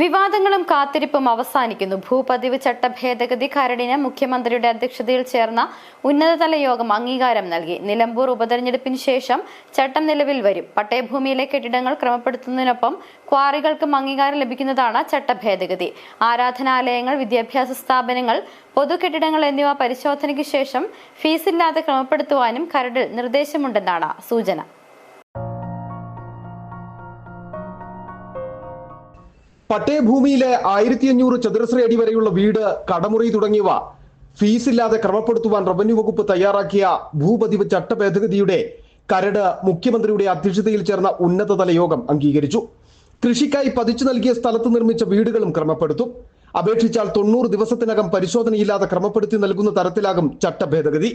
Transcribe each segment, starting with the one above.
വിവാദങ്ങളും കാത്തിരിപ്പും അവസാനിക്കുന്നു. ഭൂപതിവ് ചട്ട ഭേദഗതി കരടിന് മുഖ്യമന്ത്രിയുടെ അധ്യക്ഷതയിൽ ചേർന്ന ഉന്നതതല യോഗം അംഗീകാരം നൽകി. നിലമ്പൂർ ഉപതെരഞ്ഞെടുപ്പിന് ശേഷം ചട്ടം നിലവിൽ വരും. പട്ടയഭൂമിയിലെ കെട്ടിടങ്ങൾ ക്രമപ്പെടുത്തുന്നതിനൊപ്പം ക്വാറികൾക്കും അംഗീകാരം ലഭിക്കുന്നതാണ് ചട്ട ഭേദഗതി ആരാധനാലയങ്ങൾ വിദ്യാഭ്യാസ സ്ഥാപനങ്ങൾ പൊതു കെട്ടിടങ്ങൾ എന്നിവ പരിശോധനയ്ക്ക് ശേഷം ഫീസില്ലാതെ ക്രമപ്പെടുത്തുവാനും കരടിൽ നിർദ്ദേശമുണ്ടെന്നാണ് സൂചന. പട്ടയഭൂമിയിലെ ആയിരത്തി അഞ്ഞൂറ് ചതുരശ്ര അടി വരെയുള്ള വീട് കടമുറി തുടങ്ങിയവ ഫീസ് ഇല്ലാതെ ക്രമപ്പെടുത്തുവാൻ റവന്യൂ വകുപ്പ് തയ്യാറാക്കിയ ഭൂപതിവ് ചട്ട ഭേദഗതിയുടെ കരട് മുഖ്യമന്ത്രിയുടെ അധ്യക്ഷതയിൽ ചേർന്ന ഉന്നതതല യോഗം അംഗീകരിച്ചു. കൃഷിക്കായി പതിച്ചു നൽകിയ സ്ഥലത്ത് നിർമ്മിച്ച വീടുകളും ക്രമപ്പെടുത്തും. അപേക്ഷിച്ചാൽ തൊണ്ണൂറ് ദിവസത്തിനകം പരിശോധനയില്ലാതെ ക്രമപ്പെടുത്തി നൽകുന്ന തരത്തിലാകും ചട്ട ഭേദഗതി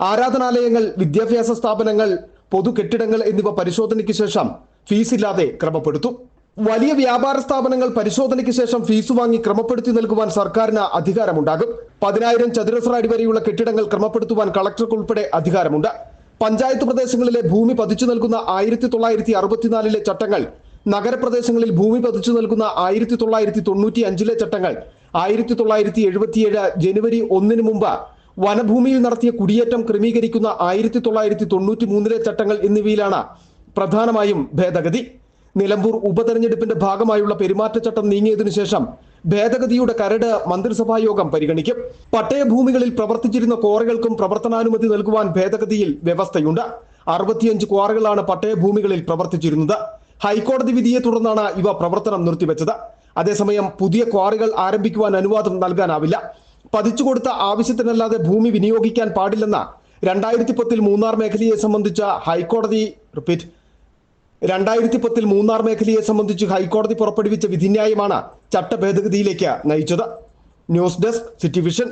ആരാധനാലയങ്ങൾ വിദ്യാഭ്യാസ സ്ഥാപനങ്ങൾ പൊതു കെട്ടിടങ്ങൾ എന്നിവ പരിശോധനയ്ക്ക് ശേഷം ഫീസില്ലാതെ ക്രമപ്പെടുത്തും. വലിയ വ്യാപാര സ്ഥാപനങ്ങൾ പരിശോധനയ്ക്ക് ശേഷം ഫീസ് വാങ്ങി ക്രമപ്പെടുത്തി നൽകുവാൻ സർക്കാരിന് അധികാരമുണ്ടാകും. പതിനായിരം ചതുരശ്ര അടി വരെയുള്ള കെട്ടിടങ്ങൾ ക്രമപ്പെടുത്തുവാൻ കളക്ടർക്ക് ഉൾപ്പെടെ അധികാരമുണ്ട്. പഞ്ചായത്ത് പ്രദേശങ്ങളിലെ ഭൂമി പതിച്ചു നൽകുന്ന ആയിരത്തി തൊള്ളായിരത്തി അറുപത്തിനാലിലെ ചട്ടങ്ങൾ നഗരപ്രദേശങ്ങളിൽ ഭൂമി പതിച്ചു നൽകുന്ന ആയിരത്തി തൊള്ളായിരത്തി തൊണ്ണൂറ്റി അഞ്ചിലെ ചട്ടങ്ങൾ ആയിരത്തി തൊള്ളായിരത്തി എഴുപത്തിയേഴ് ജനുവരി ഒന്നിന് മുമ്പ് വനഭൂമിയിൽ നടത്തിയ കുടിയേറ്റം ക്രമീകരിക്കുന്ന ആയിരത്തി തൊള്ളായിരത്തി തൊണ്ണൂറ്റി മൂന്നിലെ ചട്ടങ്ങൾ എന്നിവയിലാണ് പ്രധാനമായും ഭേദഗതി. നിലമ്പൂർ ഉപതെരഞ്ഞെടുപ്പിന്റെ ഭാഗമായുള്ള പെരുമാറ്റച്ചട്ടം നീങ്ങിയതിനു ശേഷം ഭേദഗതിയുടെ കരട് മന്ത്രിസഭാ യോഗം പരിഗണിക്കും. പട്ടയഭൂമികളിൽ പ്രവർത്തിച്ചിരുന്ന ക്വാറികൾക്കും പ്രവർത്തനാനുമതി നൽകുവാൻ ഭേദഗതിയിൽ വ്യവസ്ഥയുണ്ട്. അറുപത്തിയഞ്ച് ക്വാറികളാണ് പട്ടയഭൂമികളിൽ പ്രവർത്തിച്ചിരുന്നത്. ഹൈക്കോടതി വിധിയെ തുടർന്നാണ് ഇവ പ്രവർത്തനം നിർത്തിവെച്ചത്. അതേസമയം പുതിയ ക്വാറികൾ ആരംഭിക്കുവാൻ അനുവാദം നൽകാനാവില്ല. പതിച്ചുകൊടുത്ത ആവശ്യത്തിനല്ലാതെ ഭൂമി വിനിയോഗിക്കാൻ പാടില്ലെന്ന രണ്ടായിരത്തി പത്തിൽ മൂന്നാർ മേഖലയെ സംബന്ധിച്ച ഹൈക്കോടതി റിപ്പീറ്റ് രണ്ടായിരത്തി പത്തിൽ മൂന്നാർ മേഖലയെ സംബന്ധിച്ച് ഹൈക്കോടതി പുറപ്പെടുവിച്ച വിധിന്യായമാണ് ചട്ട ഭേദഗതിയിലേക്ക് നയിച്ചത്. News desk city vision.